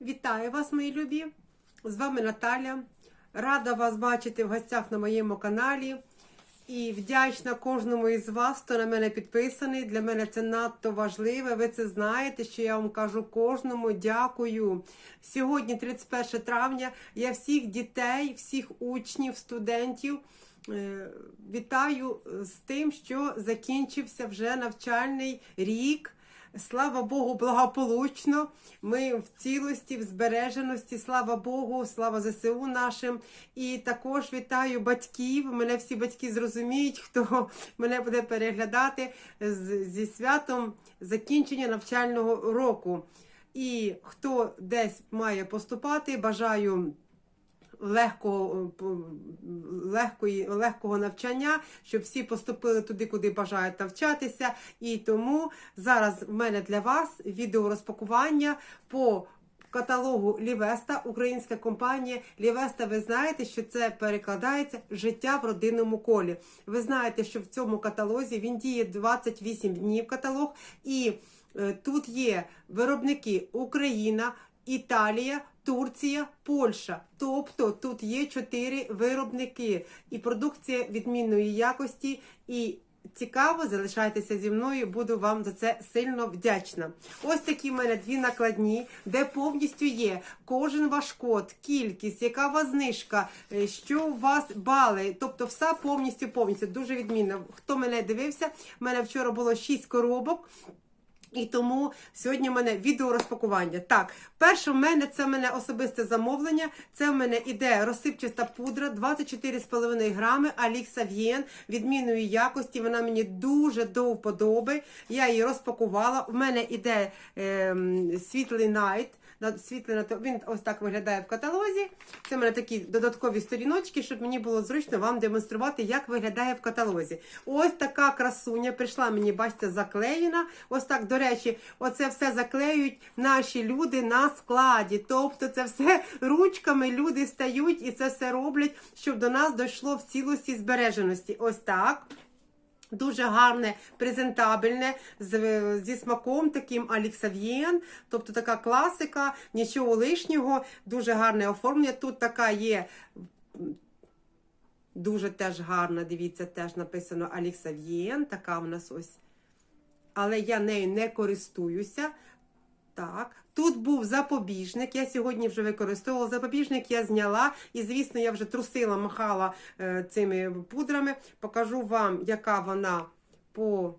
Вітаю вас, мої любі! З вами Наталя. Рада вас бачити в гостях на моєму каналі. І вдячна кожному із вас, хто на мене підписаний. Для мене це надто важливе. Ви це знаєте, що я вам кажу кожному дякую. Сьогодні, 31 травня, я всіх дітей, всіх учнів, студентів. е, Вітаю з тим, що закінчився вже навчальний рік. Слава Богу, благополучно. Ми в цілості, в збереженості, слава Богу, слава ЗСУ нашим. І також вітаю батьків. Мене всі батьки зрозуміють, хто мене буде переглядати зі святом закінчення навчального року. І хто десь має поступати, бажаю легкого, е, легкої, легкого навчання, щоб всі поступили туди, куди бажають навчатися. І тому зараз в мене для вас відеорозпакування по каталогу Лівеста, українська компанія. Лівеста, ви знаєте, що це перекладається життя в родинному колі. Ви знаєте, що в цьому каталозі він діє 28 днів каталог, і е, тут є виробники Україна. Італія, Турція, Польща. Тобто тут є чотири виробники і продукція відмінної якості. І цікаво, залишайтеся зі мною, буду вам за це сильно вдячна. Ось такі в мене дві накладні, де повністю є кожен ваш код, кількість, яка у вас знижка, е, що у вас бали. Тобто, все повністю повністю дуже відмінно. Хто мене дивився, в мене вчора було 6 коробок. І тому сьогодні в мене відеорозпакування. Так, перше в мене це в мене особисте замовлення. Це в мене іде розсипчаста пудра 24,5 грами Алік Сав'єн відмінної якості. Вона мені дуже до вподоби. Я її розпакувала. В мене іде е, світлий найт. На то- він ось так виглядає в каталозі. Це в мене такі додаткові сторіночки, щоб мені було зручно вам демонструвати, як виглядає в каталозі. Ось така красуня прийшла мені, бачите, заклеєна. Ось так, до речі, оце все заклеюють наші люди на складі. Тобто, це все ручками люди стають і це все роблять, щоб до нас дійшло в цілості збереженості. Ось так. Дуже гарне, презентабельне, з, зі смаком таким Аліксав'єн, тобто така класика, нічого лишнього, дуже гарне оформлення. Тут така є дуже теж гарна, дивіться, теж написано Аліксав'єн, така в нас ось. Але я нею не користуюся. Так, тут був запобіжник. Я сьогодні вже використовувала запобіжник, я зняла. І, звісно, я вже трусила, махала е, цими пудрами. Покажу вам, яка вона по.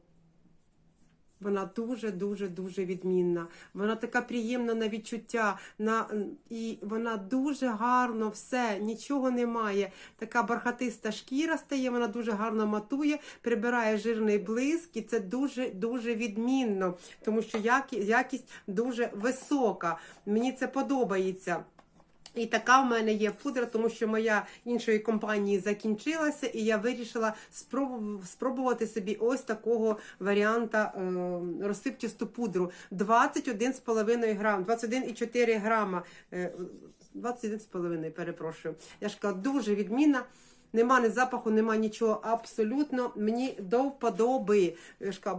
Вона дуже, дуже, відмінна. Вона така приємна на відчуття, на, і вона дуже гарно все, нічого немає. Така бархатиста шкіра стає, вона дуже гарно матує, прибирає жирний блиск, і це дуже, дуже відмінно, тому що якість дуже висока. Мені це подобається. І така в мене є пудра, тому що моя іншої компанії закінчилася, і я вирішила спробу- спробувати собі ось такого варіанта е, розсипчасту пудру. 21,5 грам, 21,4 грама. Е, 21,5, перепрошую. Я ж кажу, дуже відмінна. Нема ні запаху, нема нічого абсолютно. Мені до вподоби.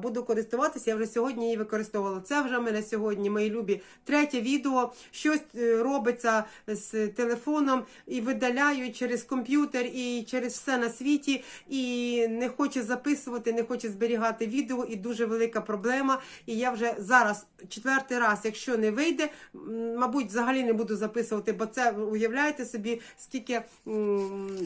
Буду користуватися. Я вже сьогодні її використовувала. Це вже в мене сьогодні, мої любі, третє відео. Щось е, робиться з телефоном і видаляю через комп'ютер і через все на світі. І не хочу записувати, не хочу зберігати відео. І дуже велика проблема. І я вже зараз четвертий раз, якщо не вийде, мабуть, взагалі не буду записувати, бо це уявляєте собі, скільки м,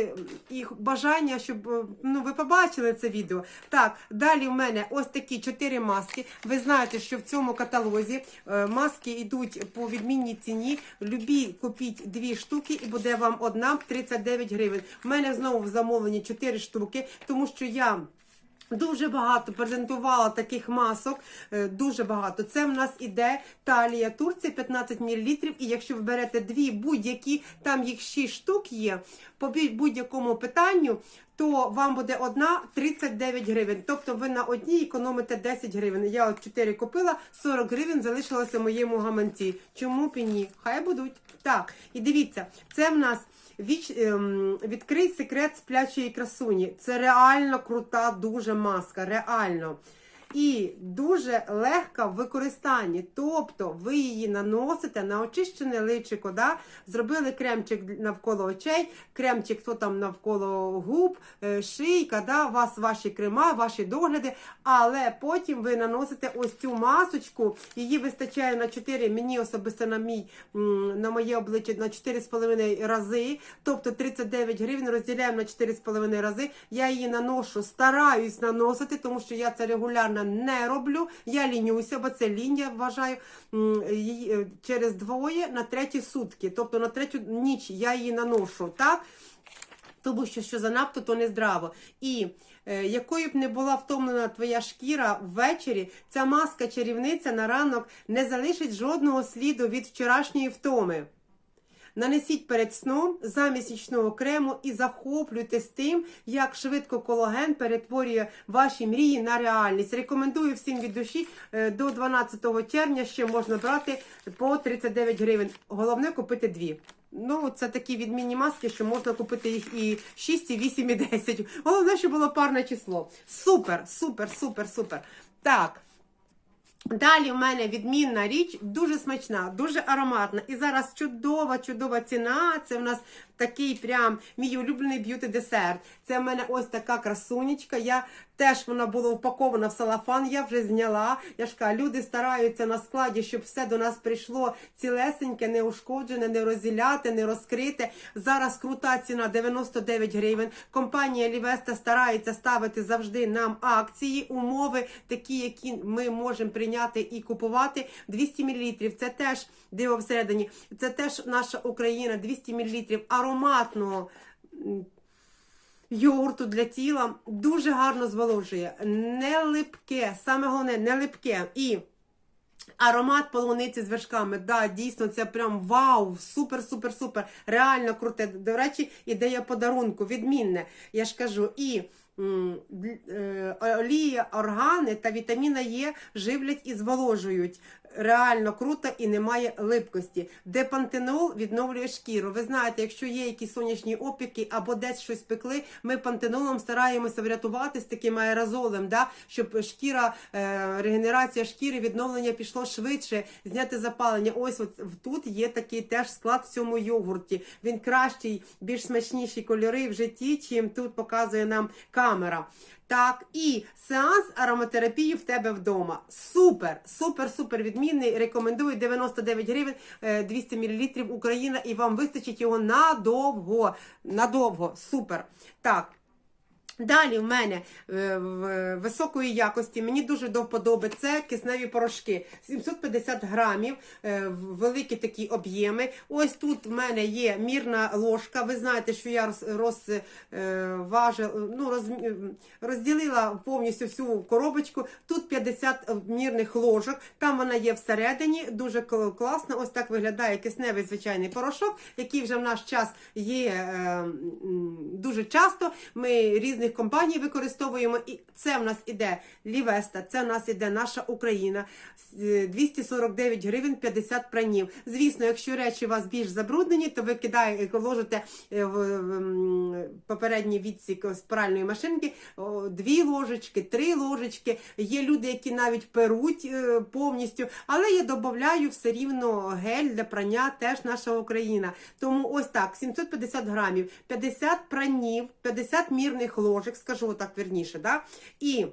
роботи і бажання, щоб е, ну ви побачили це відео. Так, далі в мене ось такі чотири маски. Ви знаєте, що в цьому каталозі е, маски йдуть по відмінній ціні. Любі купіть дві штуки, і буде вам одна 39 гривень. У мене знову в замовленні чотири штуки, тому що я. Дуже багато презентувала таких масок, е, дуже багато. Це в нас іде талія Турція 15 мл. І якщо ви берете дві будь-які, там їх 6 штук є, по будь-якому питанню, то вам буде одна 39 гривень. Тобто ви на одній економите 10 гривень. Я от 4 купила, 40 гривень залишилося моєму гаманці. Чому б і ні? Хай будуть. Так, і дивіться, це в нас Віч, ем, відкрий секрет сплячої красуні. Це реально крута дуже маска. Реально. І дуже легка в використанні. Тобто ви її наносите на очищене личико, да? зробили кремчик навколо очей, кремчик хто там навколо губ, е, шийка, да? у вас ваші крема, ваші догляди, але потім ви наносите ось цю масочку, її вистачає на 4, мені особисто на мій на моє обличчя на 4,5 рази, тобто 39 гривень розділяємо на 4,5 рази. Я її наношу, стараюсь наносити, тому що я це регулярно не роблю. Я лінюся, бо це лінь, я вважаю е, через двоє на треті сутки. Тобто на третю ніч я її наношу. так? Тому що що занадто, то не здраво. І е, якою б не була втомлена твоя шкіра ввечері, ця маска чарівниця на ранок не залишить жодного сліду від вчорашньої втоми. Нанесіть перед сном замість нічного крему і захоплюйтесь тим, як швидко колаген перетворює ваші мрії на реальність. Рекомендую всім від душі е, до 12 червня ще можна брати по 39 гривень. Головне купити дві. Ну, це такі відмінні маски, що можна купити їх і 6, і 8, і 10. Головне, щоб було парне число. Супер, супер, супер, супер. Так. Далі в мене відмінна річ, дуже смачна, дуже ароматна. І зараз чудова, чудова ціна. Це в нас такий прям мій улюблений б'юті-десерт. Це в мене ось така красунечка. Я теж вона була упакована в салафан, я вже зняла. Я ж кажу, люди стараються на складі, щоб все до нас прийшло цілесеньке, не ушкоджене, не розділяти, не розкрите. Зараз крута ціна 99 гривень. Компанія Лівеста старається ставити завжди нам акції, умови, такі, які ми можемо прийняти і купувати. 200 мл. Це теж диво всередині. Це теж наша Україна, 200 мл ароматного. Йогурту для тіла дуже гарно зволожує, не липке, саме головне, не липке. І аромат полуниці з вершками. Да, дійсно, це прям вау, супер, супер, супер. Реально круте. До речі, ідея подарунку, відмінне. Я ж кажу, і е, олія, органи та вітаміна Е живлять і зволожують. Реально круто і немає липкості. Депантенол відновлює шкіру. Ви знаєте, якщо є якісь сонячні опіки або десь щось пекли, ми пантенолом стараємося врятувати з таким аерозолем, да? щоб шкіра, е, регенерація шкіри, відновлення пішло швидше, зняти запалення. Ось от тут є такий теж склад в цьому йогурті. Він кращий, більш смачніші кольори в житті, чим тут показує нам камера. Так, і сеанс ароматерапії в тебе вдома. Супер, супер, супер відмінний. Рекомендую 99 гривень, е, 200 мл Україна, і вам вистачить його надовго. Надовго. Супер. Так. Далі в мене е, високої якості, мені дуже до вподоби, це кисневі порошки. 750 грамів, е, великі такі об'єми. Ось тут в мене є мірна ложка. Ви знаєте, що я роз, роз, е, ну, роз, розділила повністю всю коробочку. Тут 50 мірних ложок. Там вона є всередині. Дуже класно. Ось так виглядає кисневий звичайний порошок, який вже в наш час є дуже часто. Ми різних компаній використовуємо. І це в нас іде Лівеста, це в нас іде наша Україна. 249 гривень 50 пранів. Звісно, якщо речі у вас більш забруднені, то ви кидаєте, ложите е, в, попередній відсік з пральної машинки дві ложечки, три ложечки. Є люди, які навіть перуть е, повністю, але я додаю все рівно гель для прання, теж наша Україна. Тому ось так, 750 грамів, 50 пранів, 50 мірних ложок, скажу так вірніше, да? і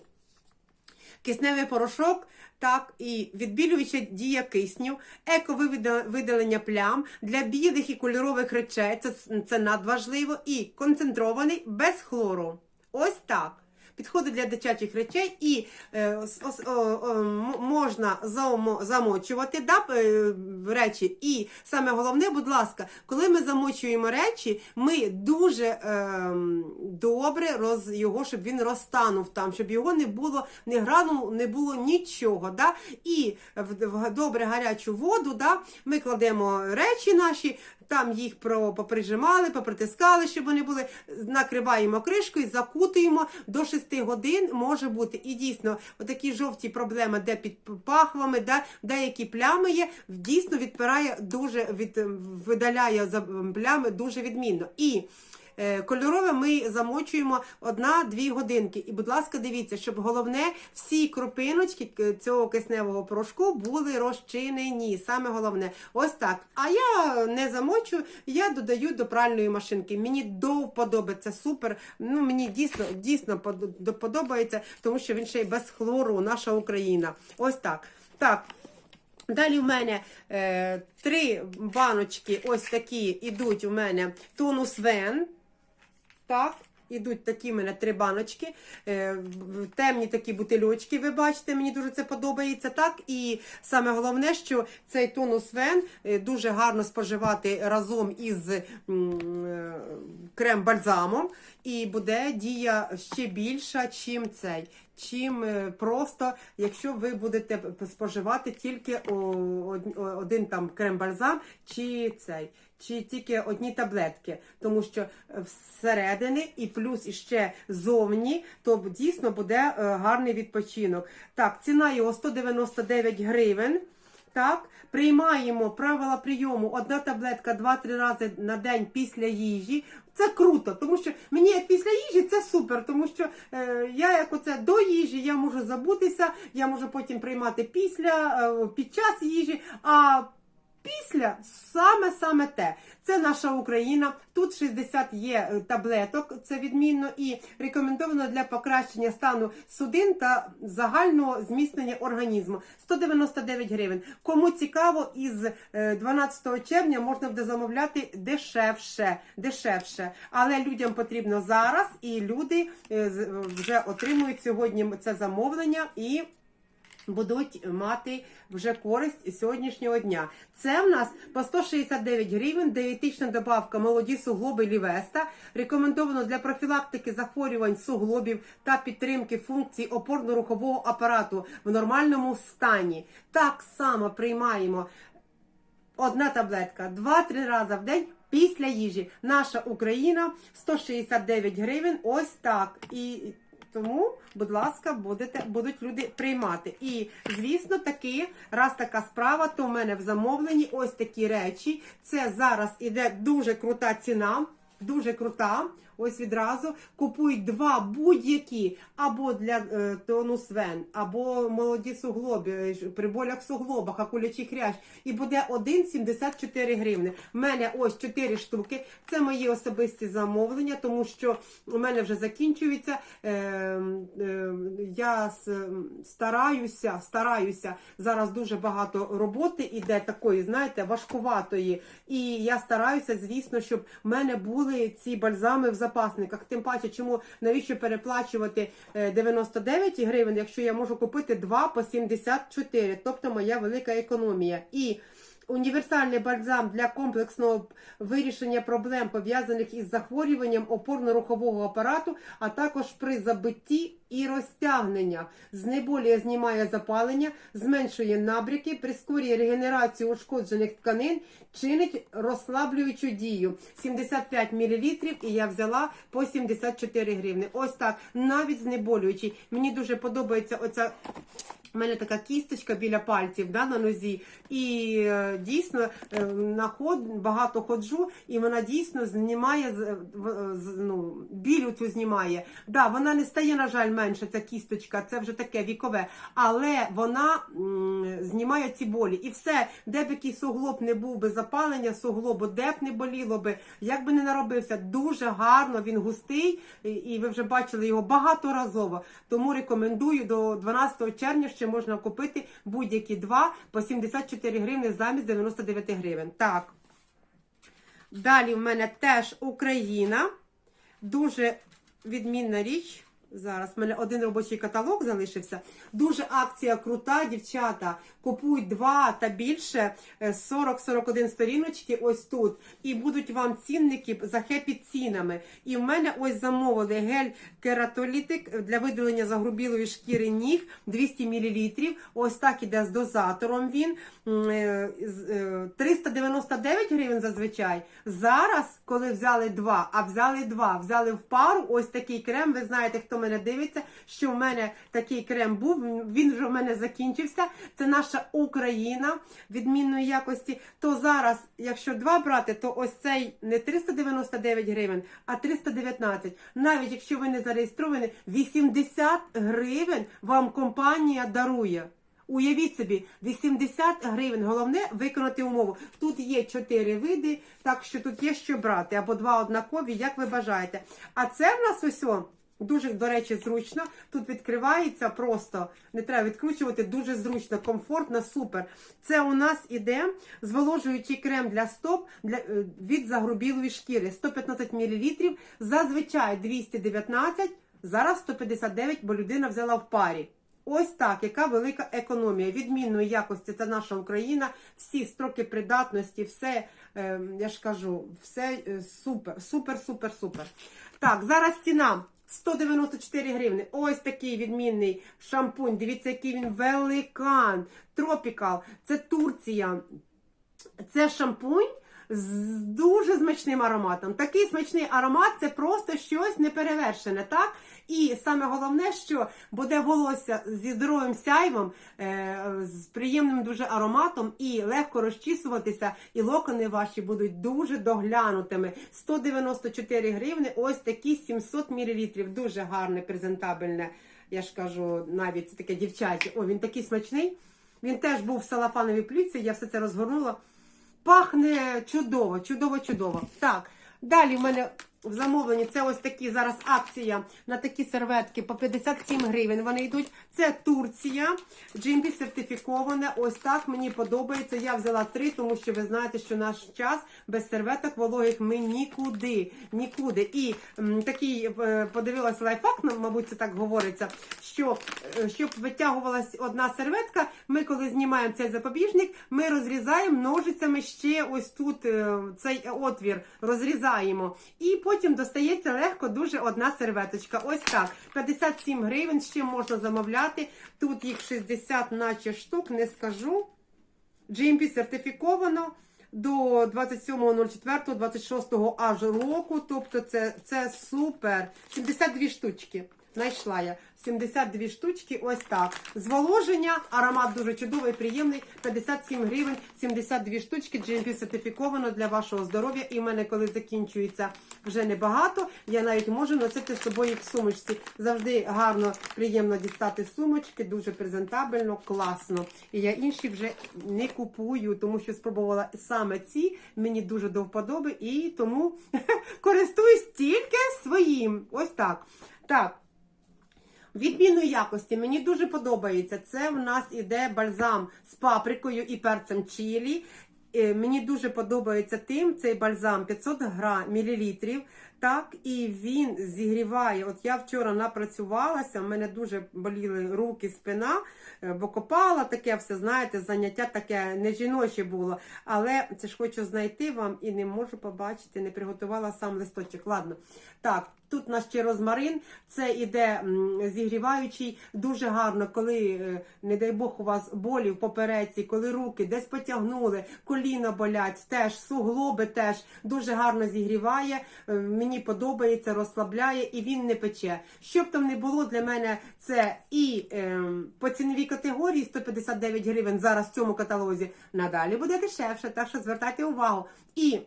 кисневий порошок. Так, і відбілююча дія кисню, ековидалення плям для білих і кольорових речей, це, це надважливо, і концентрований без хлору. Ось так. Підходить для дитячих речей і е, о, о, можна замо- замочувати да, е, речі. І саме головне, будь ласка, коли ми замочуємо речі, ми дуже е, добре роз, його, щоб він розтанув там, щоб його не було, не грану, не було нічого. Да? І в, в добре гарячу воду да, ми кладемо речі наші, там їх поприжимали, попритискали, щоб вони були, накриваємо кришкою, закутуємо до 6 годин може бути. І дійсно, отакі жовті проблеми, де під пахвами, де деякі плями є, дійсно відпирає дуже, від, видаляє за- плями дуже відмінно. І Кольорове ми замочуємо одна-дві годинки. І, будь ласка, дивіться, щоб головне всі кропиночки к- цього кисневого порошку були розчинені. Саме головне, ось так. А я не замочу, я додаю до пральної машинки. Мені до вподоби, супер. Ну мені дійсно дійсно подобається, тому що він ще й без хлору, наша Україна. Ось так. Так. Далі в мене е, три баночки, ось такі ідуть у мене тонус вен. Так, ідуть такі в мене три баночки. Е, темні такі бутильочки, ви бачите, мені дуже це подобається. Так, і саме головне, що цей тонус вен е, дуже гарно споживати разом із е, крем-бальзамом. І буде дія ще більша, чим цей. Чим просто, якщо ви будете споживати тільки один там крем-бальзам, чи цей, чи тільки одні таблетки, тому що е, всередини і плюс іще зовні, то дійсно буде е, гарний відпочинок. Так, ціна його 199 гривень. Так, приймаємо правила прийому. Одна таблетка 2-3 рази на день після їжі. Це круто, тому що мені як після їжі це супер, тому що е, я як оце до їжі я можу забутися, я можу потім приймати після, е, під час їжі. А після саме саме те. Це наша Україна. Тут 60 є е, таблеток, це відмінно і рекомендовано для покращення стану судин та загального зміцнення організму. 199 гривень. Кому цікаво, із е, 12 червня можна буде замовляти дешевше, дешевше. Але людям потрібно зараз, і люди е, вже отримують сьогодні це замовлення і будуть мати вже користь сьогоднішнього дня. Це в нас по 169 гривень, дієтична добавка молоді суглоби Лівеста. Рекомендовано для профілактики захворювань суглобів та підтримки функцій опорно-рухового апарату в нормальному стані. Так само приймаємо одна таблетка 2-3 рази в день. Після їжі наша Україна 169 гривень. Ось так. І тому, будь ласка, будете, будуть люди приймати. І, звісно, таки, раз така справа, то в мене в замовленні ось такі речі. Це зараз іде дуже крута ціна. Дуже крута. Ось відразу купують два будь-які або для е, тонус вен, або молоді суглоби, е, при болях в суглобах, акулячий хрящ. І буде 1,74 гривни. У мене ось 4 штуки. Це мої особисті замовлення, тому що у мене вже закінчується. Е, е, я стараюся, стараюся. Зараз дуже багато роботи іде такої, знаєте, важкуватої. І я стараюся, звісно, щоб в мене були ці бальзами в запасниках. Тим паче, чому навіщо переплачувати е, 99 гривень, якщо я можу купити 2 по 74, тобто моя велика економія. І Універсальний бальзам для комплексного вирішення проблем, пов'язаних із захворюванням опорно-рухового апарату, а також при забитті і розтягненнях. Знеболює, знімає запалення, зменшує набряки, прискорює регенерацію ушкоджених тканин, чинить розслаблюючу дію. 75 мл і я взяла по 74 гривни. Ось так, навіть знеболюючий. Мені дуже подобається оця у мене така кісточка біля пальців да, на нозі. І е, дійсно е, на ход багато ходжу, і вона дійсно знімає з- ну, біль цю знімає. Да, вона не стає, на жаль, менше, ця кісточка, це вже таке вікове. Але вона м, знімає ці болі. І все, де б який суглоб не був би запалення, суглобу, де б не боліло би, як би не наробився, дуже гарно, він густий, і ви вже бачили його багаторазово. Тому рекомендую до 12 червня ще можна купити будь-які два по 74 гривни замість 99 гривень. Так. Далі в мене теж Україна. Дуже відмінна річ. Зараз в мене один робочий каталог залишився. Дуже акція крута, дівчата. Купують два та більше е, 40-41 сторіночки ось тут. І будуть вам цінники за хеппі цінами. І в мене ось замовили гель кератолітик для видалення загрубілої шкіри ніг 200 мл. Ось так іде з дозатором він. М, е, з- е, 399 гривень зазвичай. Зараз, коли взяли два, а взяли два, взяли в пару ось такий крем. Ви знаєте, хто хто мене дивиться, що в мене такий крем був. Він вже в мене закінчився. Це наша Україна відмінної якості. То зараз, якщо два брати, то ось цей не 399 гривень, а 319. Навіть якщо ви не зареєстровані, 80 гривень вам компанія дарує. Уявіть собі, 80 гривень. Головне виконати умову. Тут є 4 види, так що тут є що брати, або два однакові, як ви бажаєте. А це в нас ось дуже, до речі, зручно. Тут відкривається просто, не треба відкручувати, дуже зручно, комфортно, супер. Це у нас іде зволожуючий крем для стоп для, е, від загрубілої шкіри 115 мл, зазвичай 219, зараз 159, бо людина взяла в парі. Ось так, яка велика економія. Відмінної якості це наша Україна, всі строки придатності, все, е, я ж кажу, все е, супер, супер, супер, супер. Так, зараз ціна 194 гривни. Ось такий відмінний шампунь. Дивіться, який він великан. Тропікал. Це Турція. Це шампунь з дуже смачним ароматом. Такий смачний аромат це просто щось неперевершене, так? І саме головне, що буде волосся зі здоровим сяйвом, е, з приємним дуже ароматом і легко розчісуватися, і локони ваші будуть дуже доглянутими. 194 гривни, ось такі 700 мл. Дуже гарне, презентабельне. Я ж кажу, навіть таке дівчаче. О, він такий смачний. Він теж був в салафановій плівці, я все це розгорнула. Пахне чудово, чудово, чудово. Так, далі в мене в замовленні це ось такі зараз акція на такі серветки по 57 гривень. Вони йдуть. Це Турція. GMP сертифіковане. Ось так мені подобається. Я взяла три, тому що ви знаєте, що наш час без серветок вологих ми нікуди. Нікуди. І м, такий е, подивилася лайфхак, ну, мабуть, це так говориться. Що е, щоб витягувалась одна серветка, ми коли знімаємо цей запобіжник, ми розрізаємо ножицями ще ось тут е, цей отвір розрізаємо. І потім достається легко дуже одна серветочка. Ось так. 57 гривень, ще можна замовляти. Тут їх 60 наче штук, не скажу. GMP сертифіковано до 27.04.26 аж року. Тобто це, це супер. 72 штучки. Знайшла я 72 штучки, ось так. Зволоження, аромат дуже чудовий, приємний. 57 гривень, 72 штучки. GMP сертифіковано для вашого здоров'я. І в мене, коли закінчується вже небагато, я навіть можу носити з собою в сумочці. Завжди гарно, приємно дістати сумочки, дуже презентабельно, класно. І я інші вже не купую, тому що спробувала саме ці. Мені дуже до вподоби, і тому користуюсь тільки своїм. Ось так. Так. Відмінної якості мені дуже подобається. Це в нас іде бальзам з паприкою і перцем чилі. Е, Мені дуже подобається тим цей бальзам 500 грам, мілілітрів. Так, і він зігріває. От я вчора напрацювалася, в мене дуже боліли руки, спина, е, бо копала таке все, знаєте, заняття таке не жіноче було. Але це ж хочу знайти вам і не можу побачити, не приготувала сам листочок. Ладно. Так, тут у нас ще розмарин, це іде зігріваючий дуже гарно, коли, е, не дай Бог, у вас болі в попереці, коли руки десь потягнули, коліна болять, теж суглоби теж дуже гарно зігріває. Мені подобається, розслабляє і він не пече. Щоб там не було для мене, це і е, по ціновій категорії 159 гривень зараз в цьому каталозі. Надалі буде дешевше, так що звертайте увагу. І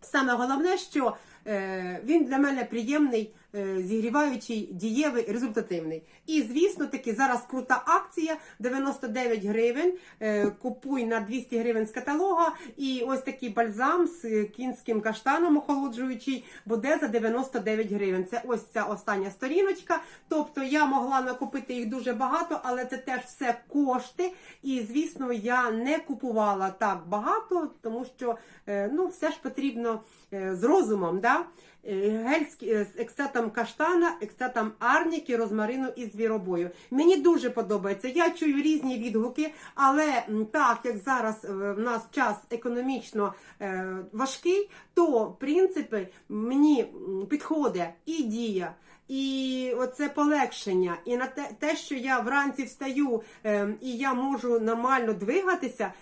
Саме головне, що е, він для мене приємний, зігріваючий, дієвий, результативний. І, звісно, таки зараз крута акція 99 гривень. Е, купуй на 200 гривень з каталога. І ось такий бальзам з кінським каштаном охолоджуючий буде за 99 гривень. Це ось ця остання сторіночка. Тобто я могла накупити їх дуже багато, але це теж все кошти. І, звісно, я не купувала так багато, тому що е, ну, все ж потрібно е, з розумом. Да? Е, Гель з екстратом каштана, екстатом арніки, розмарину і звіробою. Мені дуже подобається. Я чую різні відгуки, але так як зараз е, в нас час економічно е, важкий, то в принципі мені підходить і дія. І оце полегшення, і на те, те, що я вранці встаю е, і я можу нормально двигатися,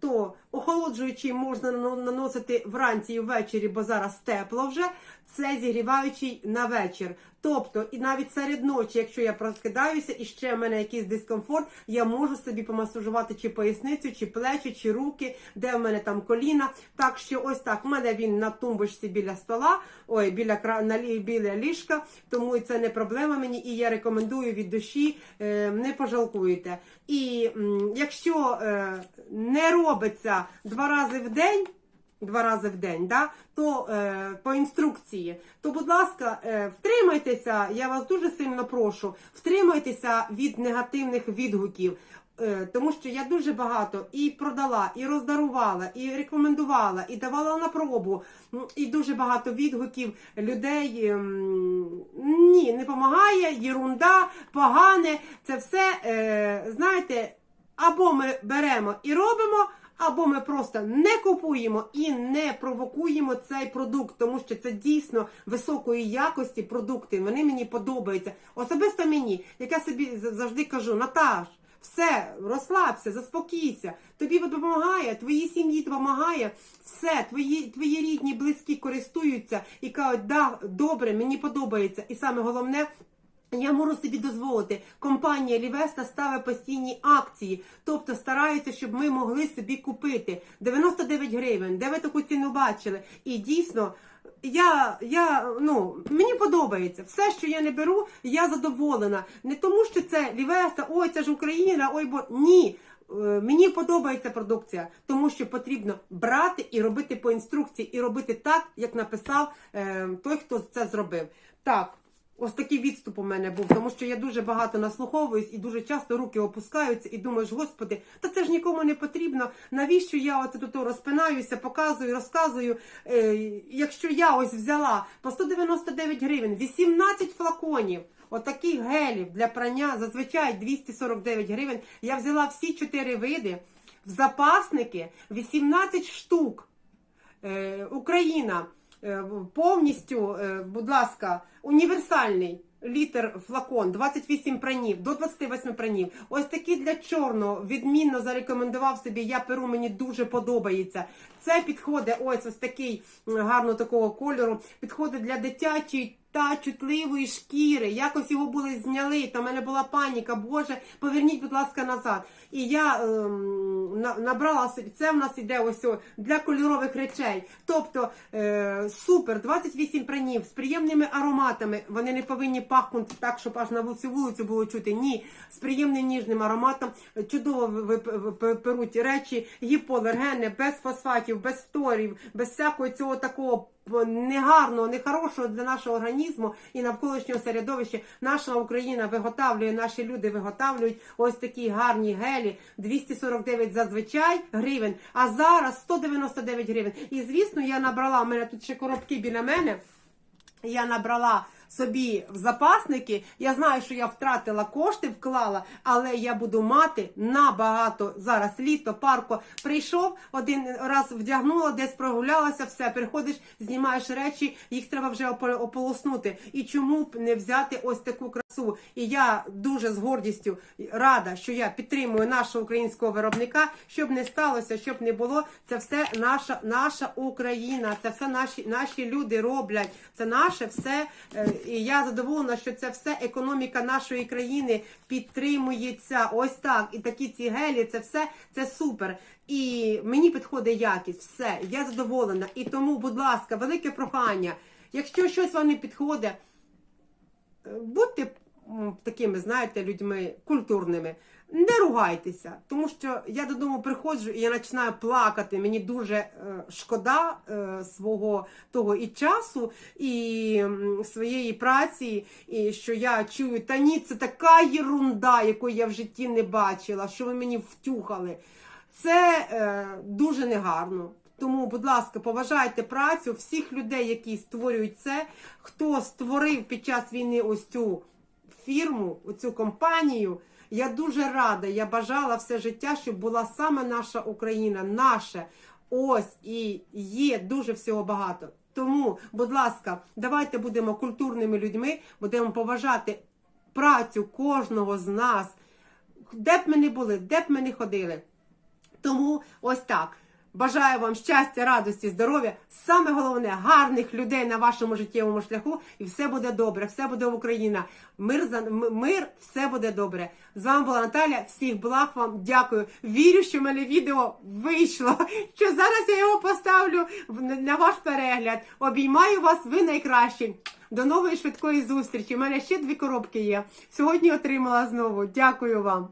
то охолоджуючий можна наносити вранці і ввечері, бо зараз тепло вже. Це зігріваючий на вечір. Тобто, і навіть серед ночі, якщо я прокидаюся і ще в мене якийсь дискомфорт, я можу собі помасажувати чи поясницю, чи плечі, чи руки, де в мене там коліна. Так що ось так. У мене він на тумбочці біля стола, ой, біля на біля ліжка, тому це не проблема мені, і я рекомендую від душі, е, не пожалкуєте. І якщо е, не робиться два рази в день. Два рази в день, да? то е, по інструкції, то, будь ласка, е, втримайтеся, я вас дуже сильно прошу, втримайтеся від негативних відгуків. Е, тому що я дуже багато і продала, і роздарувала, і рекомендувала, і давала на пробу. І дуже багато відгуків людей ем, ні, не допомагає, єрунда, погане. Це все, е, знаєте, або ми беремо і робимо. Або ми просто не купуємо і не провокуємо цей продукт, тому що це дійсно високої якості продукти. Вони мені подобаються. Особисто мені, як я собі завжди кажу, Наташ, все, розслабся, заспокійся. Тобі допомагає, твоїй сім'ї допомагає. Все, твої, твої рідні, близькі користуються і кажуть, да, добре, мені подобається. І саме головне. Я можу собі дозволити. Компанія Лівеста ставить постійні акції, тобто стараються, щоб ми могли собі купити 99 гривень. Де ви таку ціну бачили? І дійсно, я, я ну мені подобається. Все, що я не беру, я задоволена. Не тому, що це Лівеста, ой, це ж Україна, ой, бо ні. Е, Мені подобається продукція, тому що потрібно брати і робити по інструкції, і робити так, як написав е, той, хто це зробив. Так. Ось такий відступ у мене був, тому що я дуже багато наслуховуюсь і дуже часто руки опускаються і думаєш, господи, та це ж нікому не потрібно. Навіщо я оце тут розпинаюся, показую, розказую. Е, якщо я ось взяла по 199 гривень, 18 флаконів. Отаких гелів для прання зазвичай 249 гривень. Я взяла всі чотири види в запасники 18 штук. Е, Україна повністю, е, будь ласка, універсальний. Літр флакон, 28 пранів, до 28 пранів. Ось такий для чорного, відмінно зарекомендував собі. Я перу, мені дуже подобається. Це підходить, ось ось такий гарно такого кольору. Підходить для дитячої та чутливої шкіри. Якось його були зняли. Та в мене була паніка. Боже, поверніть, будь ласка, назад. І я ем, набрала. Це в нас іде ось для кольорових речей. Тобто е, супер, 28 пранів з приємними ароматами. Вони не повинні пахнути так, щоб аж на вулицю вулицю було чути. Ні, з приємним ніжним ароматом. Чудово перуть речі, гіпоалергени, без фосфатів, без фторів, без всякого цього такого. Негарного, нехорошого для нашого організму і навколишнього середовища. Наша Україна виготовлює, наші люди виготовлюють ось такі гарні гелі 249 зазвичай гривень, а зараз 199 гривень. І звісно, я набрала, у мене тут ще коробки біля мене. Я набрала собі в запасники. Я знаю, що я втратила кошти, вклала, але я буду мати набагато зараз літо, парко. Прийшов один раз вдягнула, десь прогулялася, все. Приходиш, знімаєш речі, їх треба вже опо- ополоснути. І чому б не взяти ось таку красу? І я дуже з гордістю рада, що я підтримую нашого українського виробника, щоб не сталося, щоб не було. Це все наша, наша Україна, це все наші, наші люди роблять. Це наше все. І я задоволена, що це все економіка нашої країни підтримується. Ось так. І такі ці гелі, це все це супер. І мені підходить якість, все, я задоволена. І тому, будь ласка, велике прохання. Якщо щось вам не підходить, е, будьте такими, знаєте, людьми культурними. Не ругайтеся, тому що я додому приходжу і я починаю плакати. Мені дуже е, шкода е, свого того і часу, і м, своєї праці, і що я чую, та ні, це така єрунда, якої я в житті не бачила, що ви мені втюхали. Це е, дуже негарно. Тому, будь ласка, поважайте працю всіх людей, які створюють це, хто створив під час війни ось цю фірму, оцю компанію. Я дуже рада. Я бажала все життя, щоб була саме наша Україна, наше. Ось і є дуже всього багато. Тому, будь ласка, давайте будемо культурними людьми, будемо поважати працю кожного з нас, де б ми не були, де б ми не ходили. Тому ось так. Бажаю вам щастя, радості, здоров'я. Саме головне гарних людей на вашому життєвому шляху, і все буде добре, все буде Україна. Мир за мир, все буде добре. З вами була Наталя. Всіх благ вам дякую. Вірю, що в мене відео вийшло. Що зараз я його поставлю на ваш перегляд. Обіймаю вас, ви найкращі. До нової швидкої зустрічі. У мене ще дві коробки є. Сьогодні отримала знову. Дякую вам.